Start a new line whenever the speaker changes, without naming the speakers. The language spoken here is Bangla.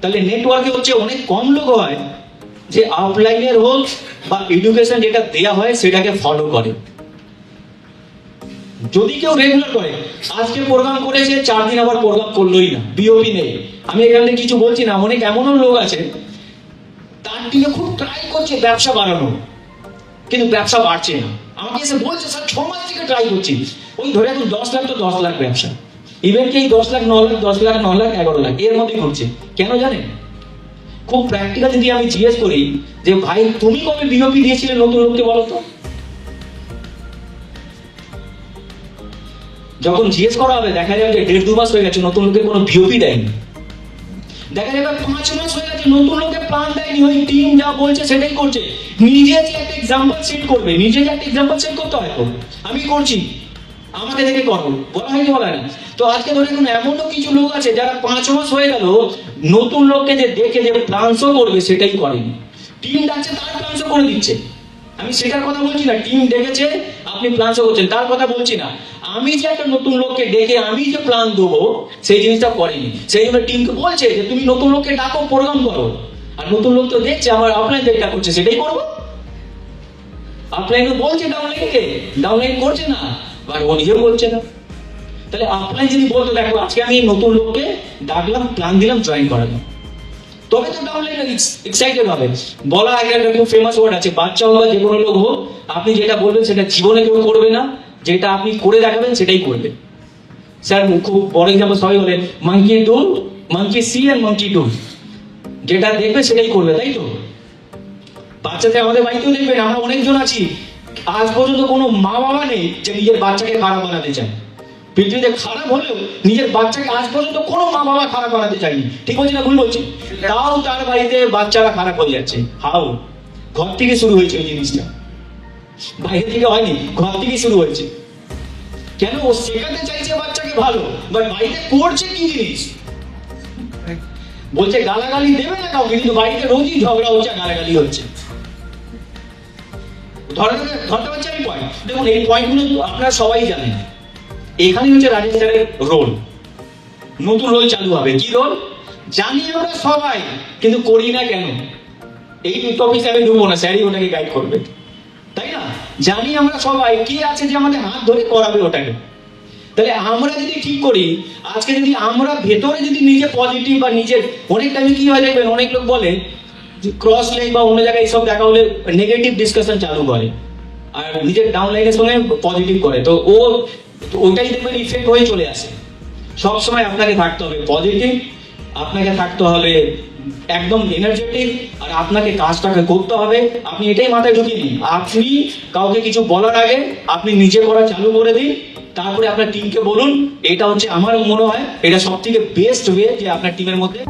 তাহলে নেটওয়ার্কে হচ্ছে অনেক কম লোক হয় যে হোক বা এডুকেশন যেটা দেয়া হয় সেটাকে ফলো করে। যদি কেউ রেগুলার করে, আজকে প্রোগ্রাম করেছে, চার দিন আবার প্রোগ্রাম করলোই না বিওপি নেই। আমি এখানে কিছু বলছি না, অনেক এমনও লোক আছে, তার দিকে খুব ট্রাই করছে ব্যবসা বাড়ানো। কিন্তু ব্যবসা বাড়ছে না। আমাকে এসে বলছে, স্যার, ছ মাস থেকে ট্রাই করছি। ওই ধরে এখন দশ লাখ তো দশ লাখ ব্যবসা। ইভেন কি দশ লাখ, ন লাখ, দশ লাখ, ন লাখ, এগারো লাখ, এর মধ্যেই ঘুরছে। কেন জানেন? খুব প্র্যাকটিক্যাল যদি আমি জিজ্ঞেস করি যে ভাই, তুমি কবে বিওপি দিয়েছিলে নতুন লোককে বলো তো? যখন জিজ্ঞেস করা হবে, দেখা যাবে যে দেড় দু মাস হয়ে গেছে, নতুন লোকের কোনো বিওপি দেয়নি। দেখা যাবে পাঁচ মাস হয়ে গেছে, নতুন লোকের প্ল্যান দেয়নি। ওই টিম যা বলছে, সেটাই করছে। নিজে যে একটা এক্সাম্পল সেট করবে, নিজে যে একটা এক্সাম্পল সেট করতে হয় আমি করছি। আমাকে দেখে করো বলা হয়নি বলা নেই তো আজকে ধরে দেখুন এমনও কিছু লোক আছে যারা পাঁচ মাস হয়ে গেল, নতুন লোককে যে দেখে যে প্ল্যানসও করবে সেটাই করেনি। টিম ডাকছে, তার প্ল্যানসও করে দিচ্ছে। আমি সেটার কথা বলছি না, টিম ডেকেছে, আপনি প্ল্যানসও করছেন, তার কথা বলছি না। আমি যে একটা নতুন লোককে ডেকে আমি যে প্ল্যান দেবো, সেই জিনিসটা করেনি। সেই জন্য টিমকে বলছে যে, তুমি নতুন লোককে ডাকো প্রোগ্রাম করো। আর নতুন লোক তো দেখছে, আমার অফলাইন যেটা করছে, সেটাই করব? অফলাইনে বলছে ডাউনলাইনকে ডাউনলাইন করছে না। আর ও নিজেও বলছে না। তাহলে অফলাইন যদি বলতো দেখো আজকে আমি নতুন লোককে ডাকলাম প্ল্যান দিলাম জয়েন করালাম। তবে তো ডাউনলাইন এক্সাইটেড হবে। বলা আগে একটা খুব ফেমাস ওয়ার্ড আছে, বাচ্চা হোক বা যে কোনো লোক হোক, আপনি যেটা বলবেন সেটা জীবনে কেউ করবে না, যেটা আপনি করে দেখাবেন সেটাই করবে। স্যার, খুব বড় এক্সাম্পল সবাই বলেন মাঙ্কি ডু মাঙ্কি সি আর মাঙ্কি ডু যেটা দেখবে সেটাই করবে, তাই তো? বাচ্চাদের আমাদের বাড়িতেও দেখবেন, আমরা অনেকজন আছি। আজ পর্যন্ত কোনো মা বাবা নেই যে নিজের বাচ্চাকে খারাপ বানাতে চায়। পৃথিবীতে খারাপ হলেও নিজের বাচ্চাকে আজ পর্যন্ত কোনো মা বাবা খারাপ বানাতে চায়নি। ঠিক বলছি না ভুল বলছি? তাও তার বাড়িতে বাচ্চারা খারাপ হয়ে যাচ্ছে। হাউ ঘর থেকে শুরু হয়েছে ওই জিনিসটা। বাইরে থেকে হয়নি, ঘর থেকে শুরু হয়েছে। কেন ও শেখাতে চাইছে বাচ্চাকে ভালো বাট বাড়িতে করছে কি জিনিস? বলছে গালাগালি দেবে না কাউকে, কিন্তু বাড়িতে রোজই ঝগড়া হচ্ছে গালাগালি হচ্ছে। ধরে ধরতে পারছি আমি পয়েন্ট দেখুন, এই পয়েন্টগুলো আপনারা সবাই জানেন। এখানে হচ্ছে রাজেশ স্যারের রোল নতুন রোল চালু হবে। কি রোল জানি আমরা সবাই, কিন্তু করি না কেন? এই টপিক আমি ঢুকবো না, স্যারই ওটাকে গাইড করবে। তাই না? জানি আমরা সবাই কি আছে যে আমাদের হাত ধরে করাবে ওটাকে। তাহলে আমরা যদি ঠিক করি, আজকে যদি আমরা ভেতরে যদি নিজে পজিটিভ বা নিজের, অনেক টাইমে কি হয় দেখবেন, অনেক লোক বলে ক্রস লেগ বা অন্য জায়গায় এইসব দেখা হলে নেগেটিভ ডিসকাশন চালু করে। আর নিজের ডাউন লাইনের সঙ্গে পজিটিভ করে। তো ও তো ওইটাই দেখবেন ইফেক্ট হয়ে চলে আসে। সবসময় আপনাকে থাকতে হবে পজিটিভ আপনাকে থাকতে হবে একদম এনার্জেটিক আর আপনাকে কাজটাকে করতে হবে। আপনি এটাই মাথায় ঢুকিয়ে দিন। আপনি কাউকে কিছু বলার আগে আপনি নিজে করা চালু করে দিন। তারপরে আপনার টিমকে বলুন, এটা হচ্ছে আমার মনে হয়, এটা সব থেকে বেস্ট ওয়ে যে আপনার টিমের মধ্যে